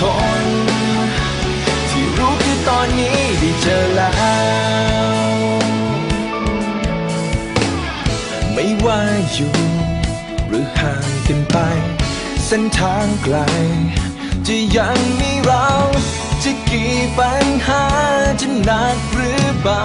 คน ที่รู้คือตอนนี้ได้เจอแล้ว ไม่ว่าอยู่ หรือห่างกันไป เส้นทางไกล จะยังมีเรา จะกี่ปัญหาจะหนักหรือเบา